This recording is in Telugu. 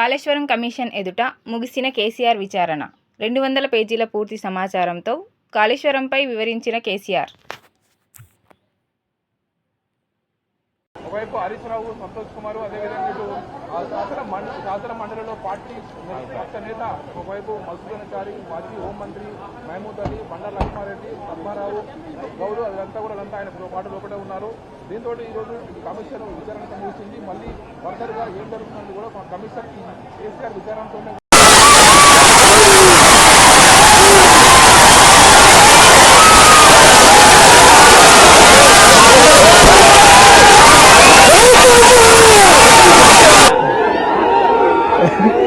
కాళేశ్వరం కమిషన్ ఎదుట ముగిసిన కేసీఆర్ విచారణ. రెండు వందల పేజీల పూర్తి సమాచారంతో కాళేశ్వరంపై వివరించిన కేసీఆర్. ఒకవైపు హరీష్ రావు సంతోష్ కుమార్ అదేవిధంగా ఇటు శాసన మండలి శాసన మండలిలో పార్టీ పక్ష నేత ఒకవైపు మధుసూదనాచారి మాజీ హోంమంత్రి మహమూద్ అలీ బండారు లక్ష్మారెడ్డి పద్మారావు గౌడు అదంతా కూడా అంతా ఆయన పాటు ఒకటే ఉన్నారు. దీంతో ఈరోజు కమిషన్ విచారణ సంభవించింది మళ్ళీ ఫర్దర్గా ఏం జరుగుతుందని కూడా కమిషన్ కేసీఆర్ విచారణతోనే Yeah.